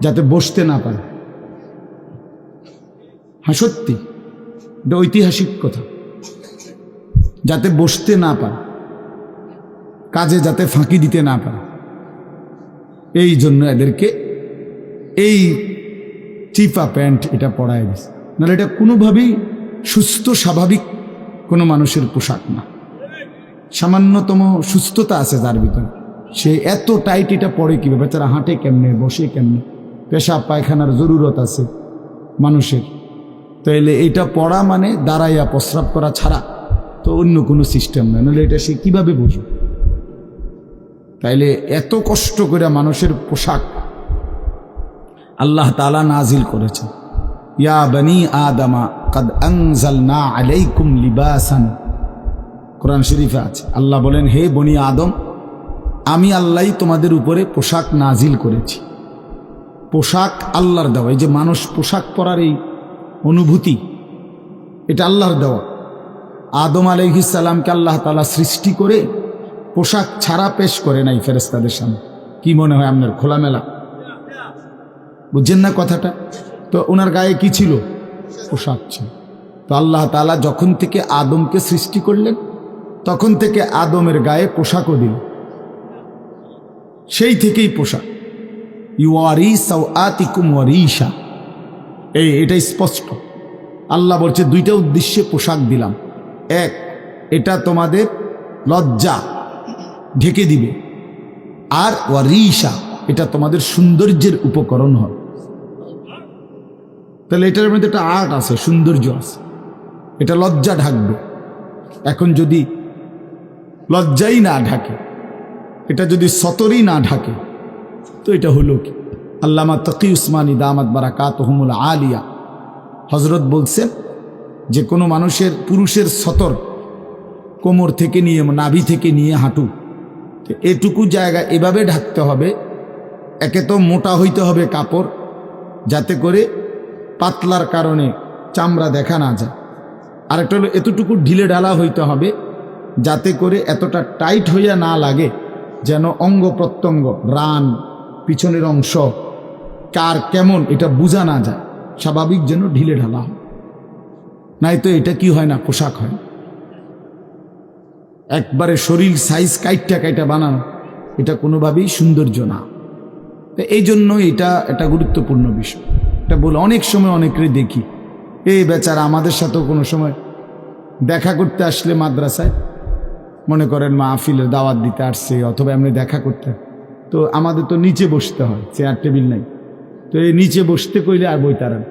যাতে বসতে না পারে। হ্যাঁ সত্যি। এটা ঐতিহাসিক কথা। যাতে বসতে না পারে। কাজে যাতে ফাঁকি দিতে না পারে। এই জন্য এদেরকে এই চিপা প্যান্ট এটা পরায় দিছে নাহলে এটা কোনোভাবেই সুস্থ, স্বাভাবিক কোনো মানুষের পোশাক না। সামান্যতম সুস্থতা আছে যার ভিতরে। সে এত টাইট এটা পরে কি বেচারা হাঁটে কেমনে, বসে কেমনে? পেশাব, পায়খানার জরুরত আছে মানুষের। তাইলে এটা পড়া মানে দাঁড়াইয়া প্রস্রাব করা ছাড়া তো অন্য কোনো সিস্টেম নয় নাহলে এটা সে কীভাবে বুঝবে? তাইলে এত কষ্ট করে মানুষের পোশাক আল্লাহ তালা নাজিল করেছেন। ইয়া বনি আদামা কদ আনজালনা আলাইকুম লিবাসান। কোরআন শরীফে আছে, আল্লাহ বলেন, হে বনি আদম, আমি আল্লাহই তোমাদের উপরে পোশাক নাজিল করেছি। পোশাক আল্লাহর দেওয়া, এই যে মানুষ পোশাক পরার এই অনুভূতি, এটা আল্লাহর দেওয়া। আদম আলহিসাল্লামকে আল্লাহ তালা সৃষ্টি করে পোশাক ছাড়া পেশ করে নাই ফেরেস্তাদের সামনে। কি মনে হয় আপনার খোলামেলা? বুঝছেন না কথাটা? তো ওনার গায়ে কি ছিল? পোশাক ছিল। তো আল্লাহ তালা যখন থেকে আদমকে সৃষ্টি করলেন, তখন থেকে আদমের গায়ে পোশাকও দিল সেই থেকেই পোশাক। ওয়ারিশা। এই এটা স্পষ্ট। আল্লাহ বলছে, দুইটা উদ্দেশ্যে পোশাক দিলাম। এক, এটা তোমাদের লজ্জা ঢেকে দিবে। আর ওয়ারিশা, এটা তোমাদের সৌন্দর্যের উপকরণ হবে। তাহলে এটার মধ্যে একটা আর্ট আছে, সৌন্দর্য আছে। এটা লজ্জা ঢাকবে। এখন যদি লজ্জাই না ঢাকে, এটা যদি সতরই না ঢাকে তো এটা হলো কি? আল্লামা তকি উসমানী দামাত বারাকাত হুমুল আলিয়া। হজরত বলছেন যে কোনো মানুষের পুরুষের সতর কোমর থেকে নিয়ে, নাভি থেকে নিয়ে হাঁটু। এটুকু জায়গা এভাবে ঢাকতে হবে, একে তো মোটা হইতে হবে কাপড়, যাতে করে পাতলার কারণে চামড়া দেখা না যায়। আরেকটা হলো, এতটুকু ঢিলে ঢালা হইতে হবে, যাতে করে এতটা টাইট হইয়া না লাগে, যেন অঙ্গ প্রত্যঙ্গ, রান পিছনের অংশ। কার কেমন এটা বোঝা না যায়। স্বাভাবিক যেন ঢিলে ঢালা হয়। নাই তো এটা কি হয় না পোশাক হয়। একবারে শরীর সাইজ কাইটটা কাইটা বানানো, এটা কোনোভাবেই সৌন্দর্য না। এই জন্য এটা একটা গুরুত্বপূর্ণ বিষয়। এটা বলে অনেক সময় অনেকেরই দেখি এই বেচারা, আমাদের সাথেও কোনো সময় দেখা করতে আসলে মাদ্রাসায়? মনে করেন, মা আফিলের দাওয়াত দিতে আসছে, অথবা এমনি দেখা করতে। তো আমাদের তো নিচে বসতে হয় চেয়ার টেবিল নাই। তো এই নিচে বসতে কইলে আর বই তারান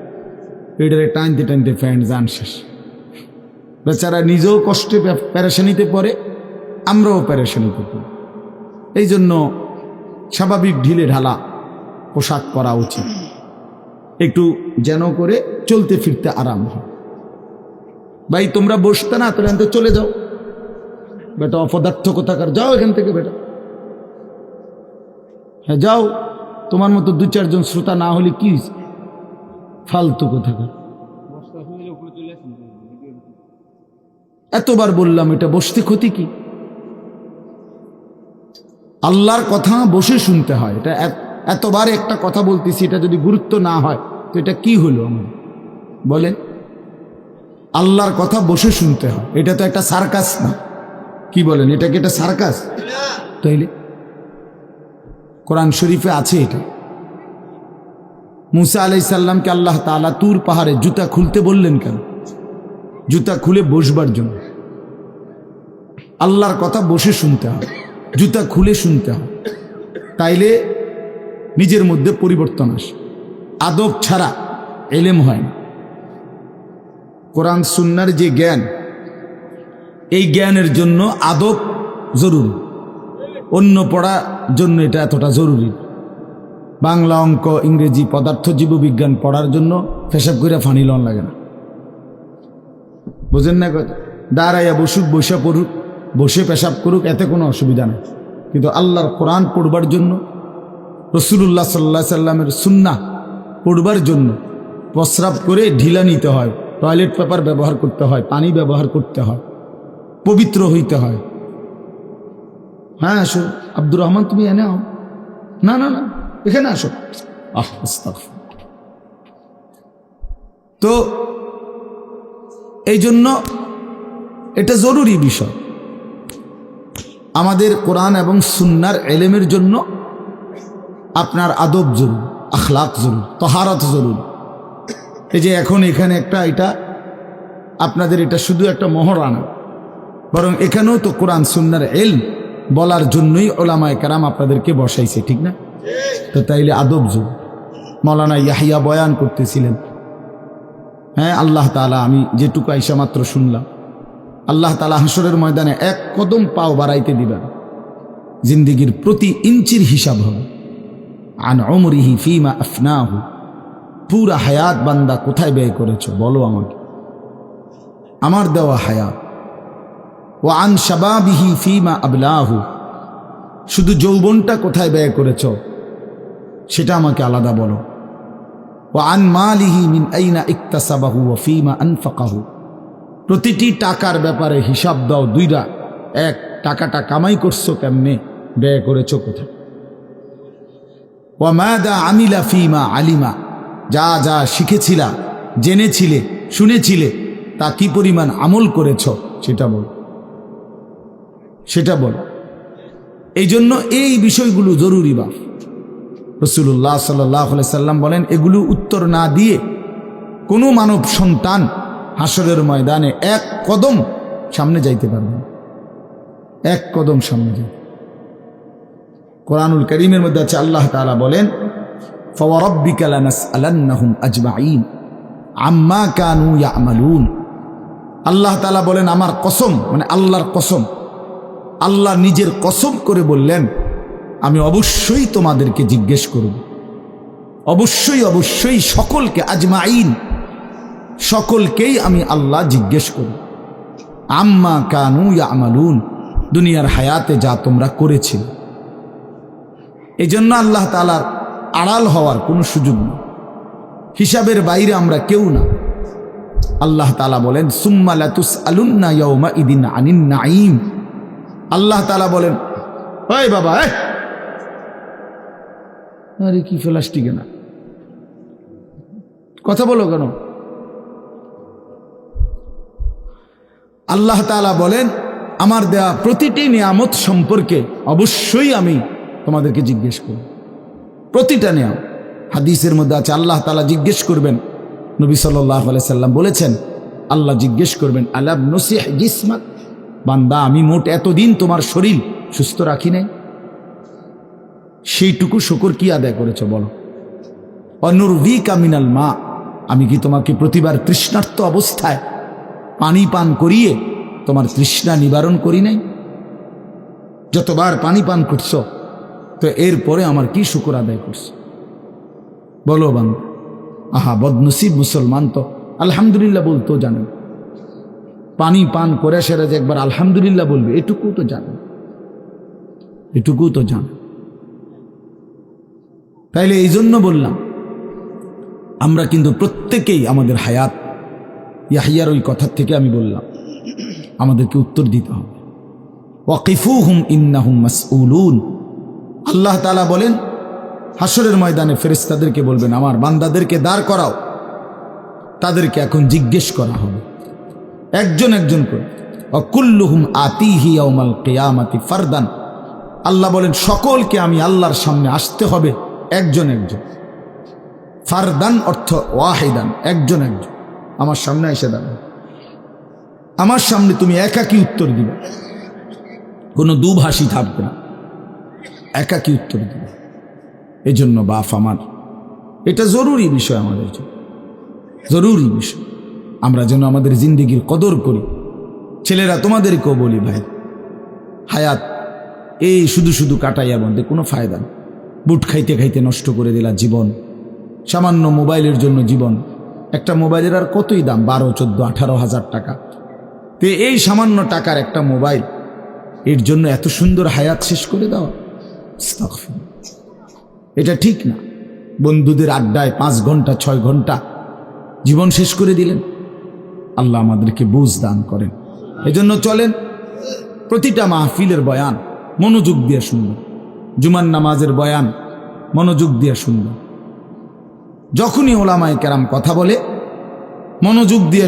এটারে টানতে টানতে ফ্যান যান শেষ। বেচারা নিজেও কষ্টে প্যারেশানিতে পড়ে, আমরাও প্যারেশানিতে পড়ি। এই জন্য স্বাভাবিক ঢিলে ঢালা পোশাক পরা উচিত। একটু যেন করে চলতে ফিরতে আরাম হয়। ভাই, তোমরা বসতে না তোরা চলে যাও। বেটা অপদার্থ কোথাকার যাও এখান থেকে বেটা। হ্যাঁ যাও। তোমার মতো দু চারজন শ্রোতা না হলে কি ফালতু কোথাকার। এতবার বললাম এটা বসতে ক্ষতি কি? আল্লাহর কথা বসে শুনতে হয়। এটা এতবার একটা কথা বলতেছি এটা যদি গুরুত্ব না হয় তো এটা কি হলো আমার বলেন। আল্লাহর কথা বসে শুনতে হয়। এটা তো একটা সার্কাস না। কি বলেন এটা কি একটা সার্কাস? তাইলে? কোরআন শরীফে আছে এটা। মুসা আলাইসাল্লামকে আল্লাহ তাআলা তুর পাহাড়ে জুতা খুলতে বললেন কেন? জুতা খুলে বসবার জন্য। আল্লাহর কথা বসে শুনতে হয় জুতা খুলে শুনতে হয় তাইলে নিজের মধ্যে পরিবর্তন আসে। আদব ছাড়া এলেম হয় না। কোরআন, সুন্নার যে জ্ঞান, এই জ্ঞানের জন্য আদব জরুরি। অন্য পড়ার জন্য এটা এতটা জরুরি। বাংলা অঙ্ক, ইংরেজি পদার্থ, জীববিজ্ঞান পড়ার জন্য পেশাব করে ফানি লন লাগে না। বোঝেন না দাঁড়াইয়া বসুক, বসে পড়ুক, বসে পেশাব করুক, এতে কোনো অসুবিধা নেই। কিন্তু আল্লাহর কোরআন পড়বার জন্য রসুল্লাহ সাল্লাহ সাল্লামের সুন্না পড়বার জন্য প্রস্রাব করে ঢিলা নিতে হয়, টয়লেট পেপার ব্যবহার করতে হয়, পানি ব্যবহার করতে হয়, পবিত্র হইতে হয়। হ্যাঁ আসো। আব্দুর রহমান, তুমি এনে আও না না না, এখানে আসো। আহ তো, এই জন্য এটা জরুরি বিষয়। আমাদের কোরআন এবং সুন্নার এলেমের জন্য আপনার আদব জরুরি, আখলাক জরুরি, তহারত জরুর। এই যে এখন এখানে একটা, এটা আপনাদের এটা শুধু একটা মহরানা বরং এখানেও তো কোরআন, সুন্নার এল বলার জন্যই ওলামায় কারাম আপনাদেরকে বসাইছে, ঠিক না? তো তাইলে আদব যুগ। মৌলানা ইয়াহিয়া বয়ান করতেছিলেন। হ্যাঁ আল্লাহ তালা আমি যেটুকু আইসা মাত্র শুনলাম। আল্লাহ তালা হাসরের ময়দানে এক কদম পাও বাড়াইতে দিবেন। জিন্দিগির প্রতি ইঞ্চির হিসাব হবে। আন অমরিহি ফিমা আফনাহু। পুরা হায়াত বান্দা কোথায় ব্যয় করেছ, বলো আমাকে। আমার দেওয়া হায়াত ও আন শাবাবিহি ফিমা আবলাহু। শুধু যৌবনটা কোথায় ব্যয় করেছ, সেটা আমাকে আলাদা বলো। ও আন মালিহি মিন আইনা ইকতাসাবাহু ও ফিমা আনফাকাহু। প্রতিটি টাকার ব্যাপারে হিসাব দাও দুইটা। এক, টাকাটা কামাই করছ কেমনে, ব্যয় করেছ কোথায়? ও ওয়ামাদা আমিলা ফিমা আলিমা। যা যা শিখেছিলা, জেনেছিলে, শুনেছিলে, তা কি পরিমাণ আমল করেছ, সেটা বল। সেটা বল। এই জন্য এই বিষয়গুলো জরুরি বা রসুল্লাহ সাল্লি সাল্লাম বলেন, এগুলো উত্তর না দিয়ে কোনো মানব সন্তান হাসরের ময়দানে এক কদম সামনে যাইতে পারবে এক কদম সামনে যাই কোরআনুল করিমের মধ্যে আছে, আল্লাহ তালা বলেন আম্মা কানু ইয়া আল্লাহ বলেন, আমার কসম মানে আল্লাহর কসম আল্লাহ নিজের কসম করে বললেন, আমি অবশ্যই তোমাদেরকে জিজ্ঞেস করব। অবশ্যই অবশ্যই সকলকে আজমাইন, সকলকেই আমি আল্লাহ জিজ্ঞেস করি আম্মা কানু আমালুন দুনিয়ার হায়াতে যা তোমরা করেছিলে। এই জন্য আল্লাহ তালার আড়াল হওয়ার কোনো সুযোগ নেই। হিসাবের বাইরে আমরা কেউ না। আল্লাহ তালা বলেন, সুম্মা লাতুস আলুন্না ইয়ৌমা ইদিন আনিন নাইম আল্লাহ তালা বলেন ওই বাবা! আরে, কি প্লাস্টিকে না। কথা বলো কেন? আল্লাহ তাআলা বলেন, আমার দেয়া প্রতিটি নিয়ামত সম্পর্কে অবশ্যই আমি তোমাদেরকে জিজ্ঞেস করব। প্রতিটা নিয়াম হাদিসের মধ্যে আছে, আল্লাহ তাআলা জিজ্ঞেস করবেন, নবী সাল্লাহ সাল্লাম বলেছেন, আল্লাহ জিজ্ঞেস করবেন আলাব নসিহ জিসমাত বান্দা, আমি মোট এতদিন তোমার শরীর সুস্থ রাখি নাই। সেইটুকু শুকর কি আদায় করেছ বলো? অনুর্ভি কামিনাল মা, আমি কি তোমাকে প্রতিবার তৃষ্ণার্ত অবস্থায় পানি পান করিয়ে তোমার তৃষ্ণা নিবারণ করি নাই? যতবার পানি পান করছ, তো এরপরে আমার কি শুকর আদায় করছ? বলো বান আহা, বদনসিব মুসলমান তো, আলহামদুলিল্লাহ বলতেও জানেন। পানি পান করে সেরা যে একবার আলহামদুলিল্লাহ বলবে এটুকু তো জানেন এটুকু তো জানেন তাইলে এই জন্য বললাম, আমরা কিন্তু প্রত্যেকেই আমাদের হায়াত, ইয়াহিয়ার ওই কথার থেকে আমি বললাম, আমাদেরকে উত্তর দিতে হবে। ওয়াকিফু হুম ইন্নাহুম মাসউলুন। আল্লাহ তালা বলেন হাসরের ময়দানে ফেরেস্তাদেরকে বলবেন, আমার বান্দাদেরকে দাঁড় করাও। তাদেরকে এখন জিজ্ঞেস করা হবে। একজন একজন করে। অকুল্লুহুম আতিহি ইয়াউমাল কেয়ামাতি ফারদান। আল্লাহ বলেন, সকলকে আমি আল্লাহর সামনে আসতে হবে একজন একজন। ফারদান অর্থ ওয়াহিদান, একজন একজন। আমার সামনে এসে দাঁড়ান আমার সামনে তুমি একাকি উত্তর দিবে। কোনো দুভাষী থাকবে না। একাকি উত্তর দিবে। এজন্য বাপ আমার, এটা জরুরি বিষয় আমাদের জন্য। জরুরি বিষয়। আমরা যেন আমাদের জিন্দিগির কদর করি। ছেলেরা, তোমাদেরকেও বলি ভাই, হায়াত, এই শুধু শুধু কাটাইয়া বন্ধে কোনো ফায়দা নেই। বুট খাইতে খাইতে নষ্ট করে দিলা জীবন, সামান্য মোবাইলের জন্য জীবন। একটা মোবাইলের আর কতই দাম? বারো, চোদ্দ, আঠারো হাজার টাকা। তো এই সামান্য টাকার একটা মোবাইল, এর জন্য এত সুন্দর হায়াত শেষ করে দাও। এটা ঠিক না। বন্ধুদের আড্ডায় পাঁচ ঘণ্টা, ছয় ঘণ্টা জীবন শেষ করে দিলেন। আল্লাহ আমাদেরকে বুঝ দান করেন। এজন্য চলেন, প্রতিটা মাহফিলের বয়ান মনোযোগ দিয়ে শুনবেন জুমান নামাজের বয়ান মনোযোগ দিয়ে শুনব। যখনই ওলামায় কেরাম কথা বলে, মনোযোগ দিয়ে